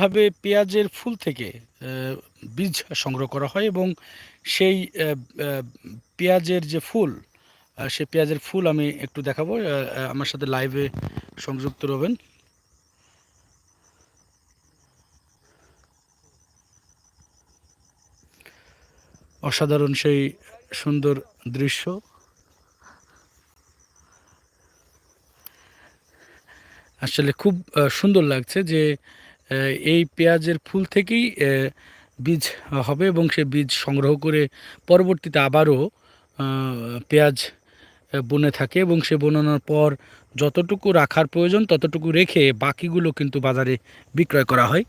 এইভাবে পেঁয়াজের ফুল থেকে বীজ সংগ্রহ করা হয় এবং সেই পেঁয়াজের যে ফুল সেই পেঁয়াজের ফুল আমি একটু দেখাবো আমার সাথে লাইভে সংযুক্ত রবেন। অসাধারণ সেই সুন্দর দৃশ্য। আসলে খুব সুন্দর লাগছে যে এই পেঁয়াজের ফুল থেকেই বীজ হবে এবং সে বীজ সংগ্রহ করে পরবর্তীতে আবারও পেঁয়াজ বনে থাকে এবং সে বোনানোর পর যতটুকু রাখার প্রয়োজন ততটুকু রেখে বাকিগুলো কিন্তু বাজারে বিক্রয় করা হয়।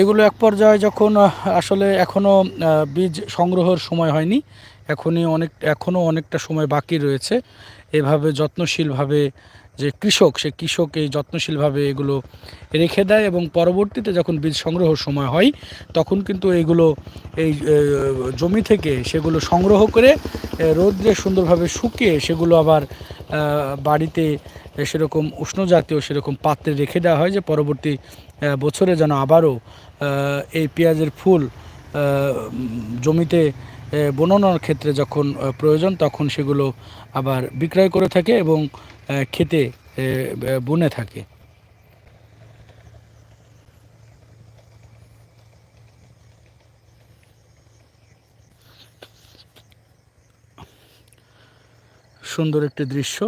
এগুলো এক পর্যায়ে যখন আসলে এখনও বীজ সংগ্রহের সময় হয়নি এখনই অনেক, এখনও অনেকটা সময় বাকি রয়েছে। এভাবে যত্নশীলভাবে যে কৃষক, সে কৃষক এই যত্নশীলভাবে এগুলো রেখে দেয় এবং পরবর্তীতে যখন বীজ সংগ্রহ সময় হয়, তখন কিন্তু এগুলো এই জমি থেকে সেগুলো সংগ্রহ করে রোদ্রে সুন্দরভাবে শুকিয়ে সেগুলো আবার বাড়িতে সেরকম উষ্ণ জাতীয় সেরকম পাত্রে রেখে দেওয়া হয় যে পরবর্তী বছরে যেন আবারও এই পেঁয়াজের ফুল জমিতে বনানোর ক্ষেত্রে যখন প্রয়োজন, তখন সেগুলো আবার বিক্রয় করে থাকে এবং খেতে বনে থাকে। সুন্দর একটি দৃশ্য।